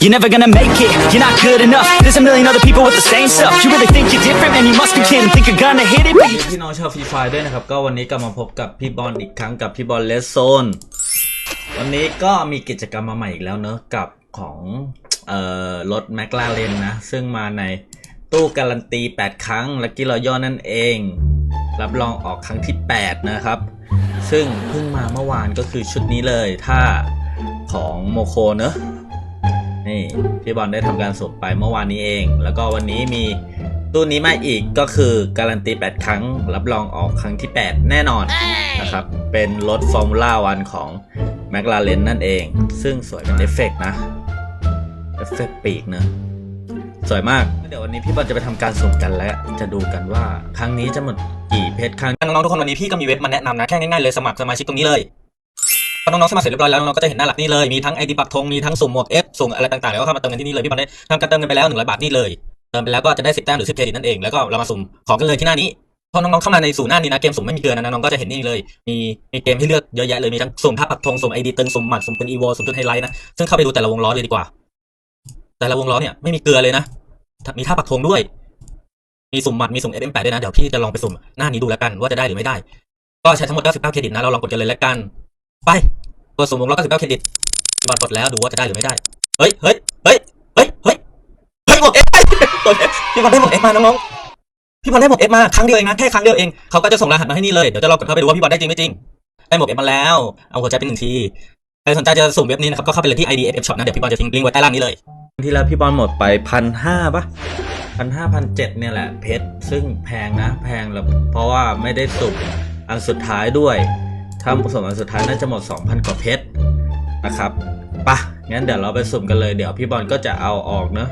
You're never gonna make it, you're not good enough. There's a million other people with the same stuff. You really think you're different, man? You must be kidding. Think you're gonna hit it, but พี่น้องชาวฟรีไฟด้วยนะครับ ก็วันนี้กลับมาพบกับพี่บอลอีกครั้งกับพี่บอลเลสโซน วันนี้ก็มีกิจกรรมมาใหม่อีกแล้วเนอะกับของเอ่อรถแมคลาเรนนะ ซึ่งมาในตู้การันตี 8 ครั้งและกิโลย่อนั่นเอง รับรองออกครั้งที่ 8 นะครับ ซึ่งเพิ่งมาเมื่อวานก็คือชุดนี้เลยถ้าของโมโคเนอะ นี่พี่บอลได้ทำการสุ่มไปเมื่อวานนี้เอง แล้วก็วันนี้มีตู้นี้มาอีกก็คือการันตี 8 ครั้ง รับรองออกครั้งที่ 8 แน่นอนนะครับ เป็นรถฟอร์มูล่าวันของ m c l a r e n นั่นเอง ซึ่งสวยเป็นเอฟเฟกต์นะ เอฟเฟกต์ปีกนะสวยมาก เดี๋ยววันนี้พี่บอลจะไปทำการสุ่มกันและจะดูกันว่า ครั้งนี้จะหมดกี่เพชรครั้งน้องๆทุกคนวันนี้พี่ก็มีเว็บมาแนะนำนะ แค่ง่ายๆเลยสมัครสมาชิกตรงนี้เลย พอน้องๆสมัครเสร็จเรียบร้อยแล้วน้องๆก็จะเห็นหน้าหลักนี่เลยมีทั้งไอดีปักธงมีทั้งสุ่มหมวก F สุ่มอะไรต่างๆแล้วก็เข้ามาเติมเงินที่นี่เลยพี่บอลได้ทำการเติมเงินไปแล้ว100บาทนี่เลยเติมไปแล้วก็จะได้10แต้มหรือ10เครดิตนั่นเองแล้วก็เรามาสุ่มของกันเลยที่หน้านี้พอน้องๆเข้ามาในสู่หน้านี้นะเกมสุ่มไม่มีเกินนะน้องก็จะเห็นนี่เลย มีมีเกมให้เลือกเยอะแยะเลยมีทั้งสุ่มท่าปักธงสุ่มไอดีตึงสุ่มหมัดสุ่มปืนอีโวสุ่มชุดไฮไลท์นะซึ่งเข้าไปดูแต่ละวงล้อเลยดีกว่า แต่ละวงล้อเนี่ยไม่มีเกลือเลยนะ มีท่าปักธงด้วย มีสุ่มหมัดมีสุ่ม FM8 ด้วยนะเดี๋ยวพี่จะลองไปสุ่มหน้านี้ดูแล้วกันว่าจะได้หรือไม่ได้ ก็ใช้ทั้งหมด99เครดิตนะเราลองกดกันเลยแล้วกัน ไป ตัวสุ่มวงล้อ99เครดิตพี่บอลกดแล้วดูว่าจะได้หรือไม่ได้ เฮ้ยเฮ้ยเฮ้ยเฮ้ยเฮ้ยเฮ้ยหมด F พี่บอลได้หมด F มาน้องๆพี่บอลได้หมด F มาครั้งเดียวเองนะแค่ครั้งเดียวเองเขาก็จะส่งรหัสมาให้นี่เลยเดี๋ยวจะลองกดเข้าไปดูว่าพี่บอลได้จริงไม่จริงได้หมด F มาแล้วเอาหัวใจเป็นหนึ่งทีใครสนใจจะสุ่มเว็บนี้นะครับก็เข้าไปเลยที่ IDFF Shop นะเดี๋ยวพี่บอลจะทิ้งลิงก์ไว้ใต้ล่างนี้เลยที่แล้วพี่บอลหมดไปพันห้าปะพันห้าพันเจ็ดเนี่ยแหละเพชรซึ่งแพงนะ แพงแล้วเพราะว่าไม่ได้สุ่มอันสุดท้ายด้วย ถ้าสมอันสุดท้ายน่าจะหมด 2,000 กว่าเพชรนะครับปะงั้นเดี๋ยวเราไปสุ่มกันเลยเดี๋ยวพี่บอลก็จะเอาออกเนอะ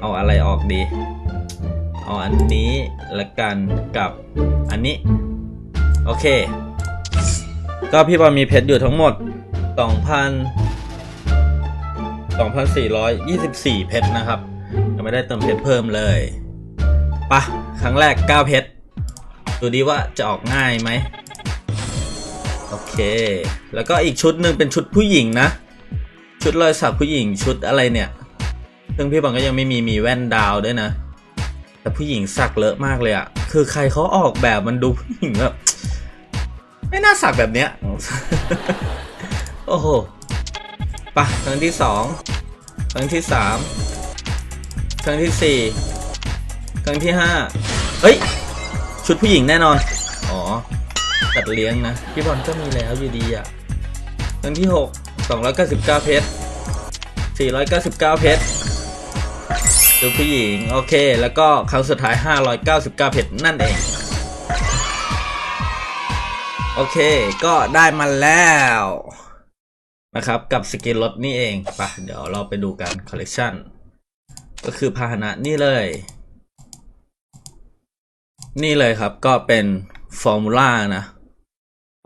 เอาอะไรออกดี เอาอันนี้ละกันกับอันนี้ โอเค ก็พี่บอลมีเพชรอยู่ทั้งหมด 2,000 2,424 เพชรนะครับยังไม่ได้เติมเพชรเพิ่มเลยปะครั้งแรก 9 เพชรดูดีว่าจะออกง่ายไหม โอเค แล้วก็อีกชุดหนึ่งเป็นชุดผู้หญิงนะ ชุดรอยสักผู้หญิงชุดอะไรเนี่ย ซึ่งพี่บังก็ยังไม่มีมีแว่นดาวด้วยนะ แต่ผู้หญิงสักเลอะมากเลยอะคือใครเขาออกแบบมันดูผู้หญิงแบบไม่น่าสักแบบเนี้ย โอ้โหปะครั้งที่สองครั้งที่สามครั้งที่สี่ครั้งที่ห้าเฮ้ย ชุดผู้หญิงแน่นอน อ๋อ จัดเลี้ยงนะพี่บอลก็มีแล้วอยู่ดีอะครั้งที่หกสองร้อยเก้าสิบเก้าเพชรสี่ร้อยเก้าสิบเก้าเพชรชุดผู้หญิง โอเค แล้วก็ครั้งสุดท้ายห้าร้อยเก้าสิบเก้าเพชร นั่นเอง โอเค ก็ได้มาแล้วนะครับ กับสกินรถนี่เองปะเดี๋ยวเราไปดูกันคอลเลกชันก็คือพาหนะนี่เลย นี่เลยครับก็เป็นฟอร์มูล่านะ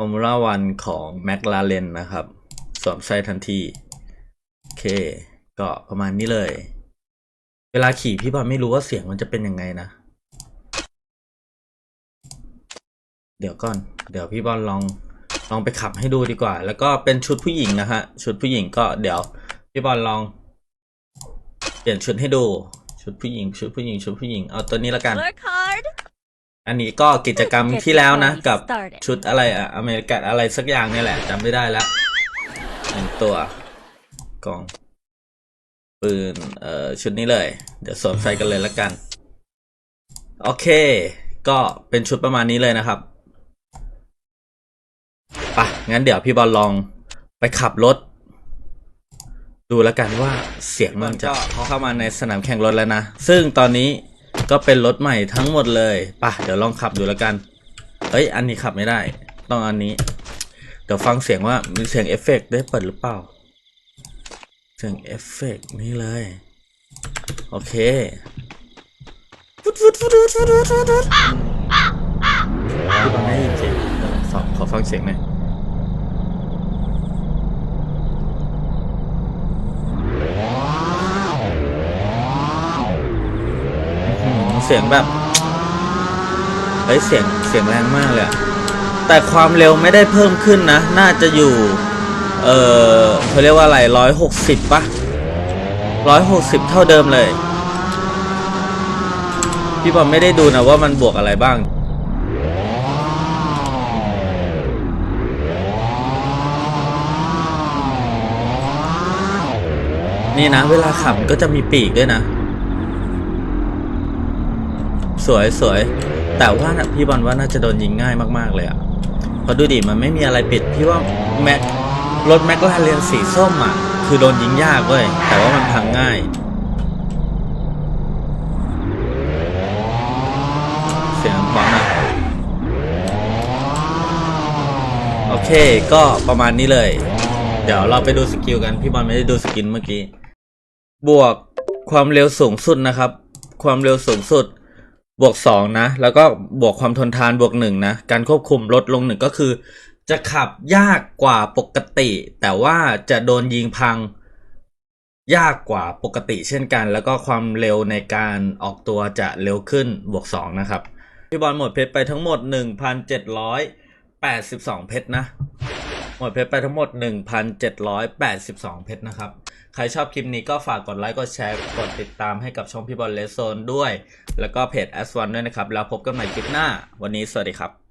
ฟอร์มูล่าวันของ m c l a r e n นะครับ สวมใส่ทันที โอเค ก็ประมาณนี้เลย เวลาขี่พี่บอลไม่รู้ว่าเสียงมันจะเป็นยังไงนะ เดี๋ยวก่อน เดี๋ยวพี่บอลลองลองไปขับให้ดูดีกว่า แล้วก็เป็นชุดผู้หญิงนะฮะ ชุดผู้หญิงก็เดี๋ยวพี่บอลลอง เปลี่ยนชุดให้ดู ชุดผู้หญิง ชุดผู้หญิง ชุดผู้หญิง เอาตัวนี้ละกัน Work. อันนี้ก็กิจกรรมที่แล้วนะ กับ Started. ชุดอะไรอะอเมริกันอะไรสักอย่างเนี่ยแหละจำไม่ได้แล้วหนึ่งตัวกล่องปืนเอ่อชุดนี้เลย เดี๋ยวสวมใส่กันเลยละกัน โอเค ก็เป็นชุดประมาณนี้เลยนะครับปะงั้นเดี๋ยวพี่บอลลองไปขับรถ ดูแล้วกันว่าเสียงมันจะเข้ามาในสนามแข่งรถแล้วนะ ซึ่งตอนนี้ ก็เป็นรถใหม่ทั้งหมดเลยป่ะเดี๋ยวลองขับดูแล้วกัน เอ้ย อันนี้ขับไม่ได้ ต้องอันนี้ เดี๋ยวฟังเสียงว่ามีเสียงเอฟเฟกได้เปิดหรือเปล่า เสียงเอฟเฟกนี่เลย โอเคฟุดฟุดฟุดฟุดฟุดฟุดฟุดไม่เจ็บสองขอฟังเสียงหน่อย เสียงแบบเฮ้ยเสียงเสียงแรงมากเลยแต่ความเร็วไม่ได้เพิ่มขึ้นนะ น่าจะอยู่ เออเขาเรียกว่าอะไรร้อยหกสิบปะร้อยหกสิบเท่าเดิมเลย พี่บอลไม่ได้ดูนะว่ามันบวกอะไรบ้างนี่นะ เวลาขับก็จะมีปีกด้วยนะ สวยสวย แต่ว่านะพี่บอลว่าน่าจะโดนยิงง่ายมากๆเลยอะเพราะดูดิมันไม่มีอะไรปิด พี่ว่าแม็กรถแม็กลาเรนสีส้มอะคือโดนยิงยากเว้ย แต่ว่ามันพังง่าย เสียงพร้อมนะโอเค ก็ประมาณนี้เลย เดี๋ยวเราไปดูสกิลกัน พี่บอลไม่ได้ดูสกินเมื่อกี้ บวกความเร็วสูงสุดนะครับ ความเร็วสูงสุด บวกสองนะ แล้วก็บวกความทนทานบวกหนึ่งนะ การควบคุมลดลงหนึ่งก็คือ จะขับยากกว่าปกติ แต่ว่าจะโดนยิงพังยากกว่าปกติเช่นกัน แล้วก็ความเร็วในการออกตัวจะเร็วขึ้นบวกสองนะครับพี่บอลหมดเพชรไปทั้งหมด 1,782 เพชรนะ หมดเพชรไปทั้งหมด 1,782 เพชรนะครับ ใครชอบคลิปนี้ก็ฝากกดไลค์ กดแชร์ กดติดตามให้กับช่องพี่บอลเลสโซนด้วย แล้วก็เพจแอสวันด้วยนะครับ แล้วพบกันใหม่คลิปหน้า วันนี้สวัสดีครับ